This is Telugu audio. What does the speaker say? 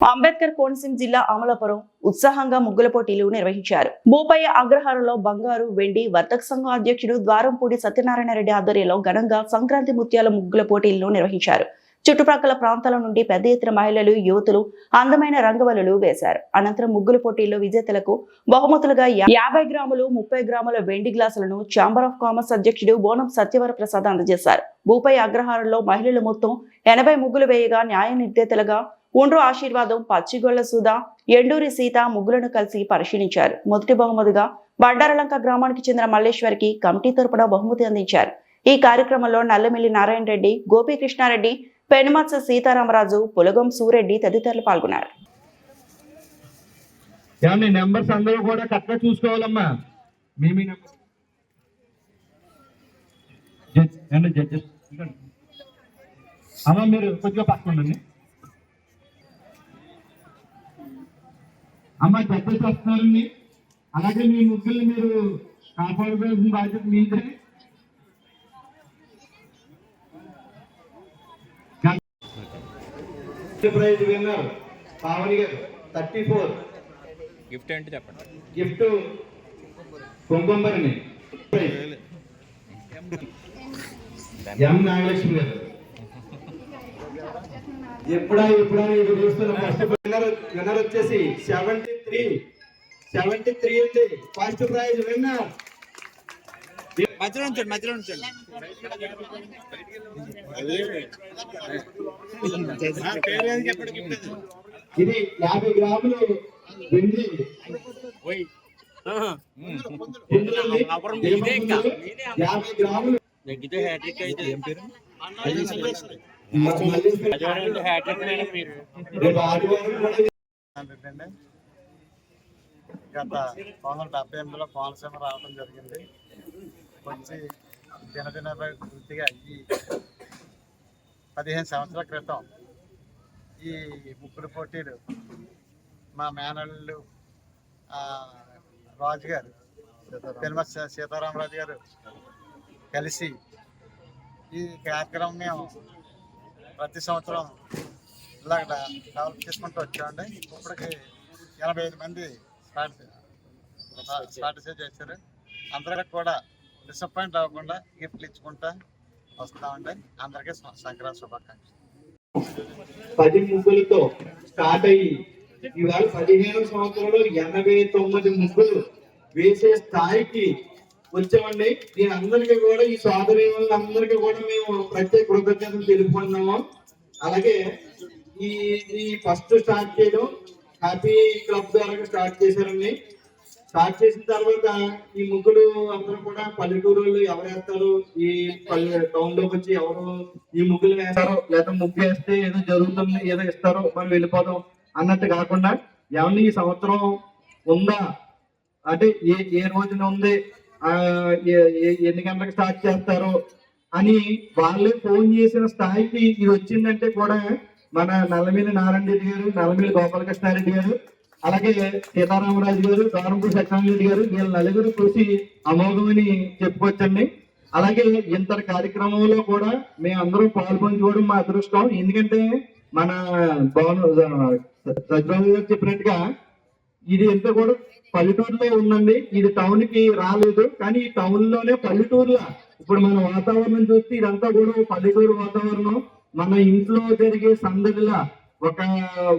అంబేద్కర్ కోనసీమ జిల్లా అమలాపురం ఉత్సాహంగా ముగ్గుల పోటీలు నిర్వహించారు. భూపయ్య అగ్రహారంలో బంగారు వెండి వర్తక సంఘం అధ్యక్షుడు ద్వారంపూడి సత్యనారాయణ రెడ్డి ఆధ్వర్యంలో ఘనంగా సంక్రాంతి ముత్యాల ముగ్గుల పోటీలను నిర్వహించారు. చుట్టుప్రక్కల ప్రాంతాల నుండి పెద్ద ఎత్తున మహిళలు యువతులు అందమైన రంగవల్లులు వేశారు. అనంతరం ముగ్గుల పోటీల్లో విజేతలకు బహుమతులుగా యాభై గ్రాములు ముప్పై గ్రాముల వెండి గ్లాసులను ఛాంబర్ ఆఫ్ కామర్స్ అధ్యక్షుడు బోనం సత్యవర ప్రసాద్ అందజేశారు. భూపై అగ్రహారంలో మహిళలు మొత్తం ఎనభై ముగ్గులు వేయగా న్యాయ నిర్దేతలుగా ఉండ్రు ఆశీర్వాదం పచ్చిగొల్ల సుధా ఎండూరి సీత ముగ్గులను కలిసి పరిశీలించారు. మొదటి బహుమతిగా బండారలంక గ్రామానికి చెందిన మల్లేశ్వరికి కమిటీ తరపున బహుమతి అందించారు. ఈ కార్యక్రమంలో నల్లమిల్లి నారాయణ రెడ్డి గోపీకృష్ణారెడ్డి పెనుమత్స సీతారామరాజు పులగం సూరెడ్డి తదితరులు పాల్గొన్నారు. నెంబర్స్ అందరూ కూడా కరెక్ట్గా చూసుకోవాలమ్మా. మీ మీ నెంబర్. అమ్మ మీరు కొద్దిగా పక్కన ఉండండి. అమ్మ జడ్జెస్ వస్తున్నారండి అలాగే మీ ముగ్గుల్ని మీరు కాపాడుకోవాల్సిన బాధ్యత మీదే. ప్రైజ్ విన్నర్ పావని గారు థర్టీ ఫోర్ గిఫ్ట్ ఏంటి చెప్పండి. గిఫ్ట్ కుంకుమరిని. ఎం నాగలక్ష్మి గారు. ఎప్పుడా ఎప్పుడా ఇది చూస్తున్న? ఫస్ట్ విన్నర్ వచ్చేసి సెవెంటీ త్రీ సెవెంటీ త్రీ అండి ఫస్ట్ ప్రైజ్ విన్నర్ మధ్యలో ఉంచండి మధ్యలో ఉంచండి. ఇది యాభై గ్రాములు వెండి. యాభై గ్రాములు. తగ్గితే హ్యాట్రిక్ అయితే. ఏం పేరు? మళ్ళీ హ్యాట్రిక్ మేడం మీరు. రేపు ఆదివారం కూడా ఏంటంటే గత పంతొమ్మిది వందల డెబ్బై ఎనిమిదిలో కోనసీమ రావడం జరిగింది. వచ్చి దినదిన వృద్ధిగా ఈ పదిహేను సంవత్సరాల క్రితం ఈ ముగ్గురు పోటీలు మా ఆ, రాజు గారు పెనుమ సీతారామరాజు గారు కలిసి ఈ కార్యక్రమం మేము ప్రతి సంవత్సరం ఇలాగ డెవలప్ చేసుకుంటూ వచ్చామండి. ఇప్పటికి ఎనభై ఐదు మంది స్టార్ట్ స్టార్ట్ చేశారు. అందరికి కూడా డిసప్పాయింట్ అవ్వకుండా గిఫ్ట్లు ఇచ్చుకుంటా వస్తామండి. అందరికీ సంక్రాంతి శుభాకాంక్షలు. పది ముగ్గులతో స్టార్ట్ అయ్యి ఇవాళ పదిహేను సంవత్సరంలో ఎనభై తొమ్మిది ముగ్గులు వేసే స్థాయికి వచ్చామండి. నేను అందరికీ కూడా ఈ సోదరి అందరికీ కూడా మేము ప్రత్యేక కృతజ్ఞతలు తెలుపుకున్నాము అలాగే ఈ ఫస్ట్ స్టార్ట్ చేయడం హ్యాపీ క్లబ్ ద్వారా స్టార్ట్ చేశారండి. స్టార్ట్ చేసిన తర్వాత ఈ ముగ్గులు అందరూ కూడా పల్లెటూరు వాళ్ళు ఎవరు వేస్తారు? ఈ పల్లె టౌన్లోకి వచ్చి ఎవరు ఈ ముగ్గులు వేస్తారో? లేదా ముగ్గు వేస్తే ఏదో జరుగుతుంది ఏదో ఇస్తారో మనం వెళ్ళిపోదాం అన్నట్టు కాకుండా ఏమన్నా ఈ సంవత్సరం ఉందా? అంటే ఏ ఏ రోజున ఉంది? ఎన్ని గంటలకు స్టార్ట్ చేస్తారు? అని వాళ్ళే ఫోన్ చేసిన స్థాయికి ఇది వచ్చిందంటే కూడా మన నల్లమిల్లి నారాయణ రెడ్డి గారు నల్లమిల్లి గోపాలకృష్ణారెడ్డి గారు అలాగే సీతారామరాజు గారు దారంపూడి సత్యనారాయణ గారు వీళ్ళ నలుగురు కృషి అమోఘమని చెప్పుకోవచ్చండి. అలాగే ఇంత కార్యక్రమంలో కూడా మేము పాల్పంచుకోవడం మా అదృష్టం. ఎందుకంటే మన భవన్ సత్యనారాయణ గారు చెప్పినట్టుగా ఇది ఎంత కూడా పల్లెటూరులో ఉందండి. ఇది టౌన్కి రాలేదు. కానీ ఈ టౌన్లోనే పల్లెటూరులో. ఇప్పుడు మన వాతావరణం చూస్తే ఇదంతా కూడా పల్లెటూరు వాతావరణం. మన ఇంట్లో జరిగే సందడిలా ఒక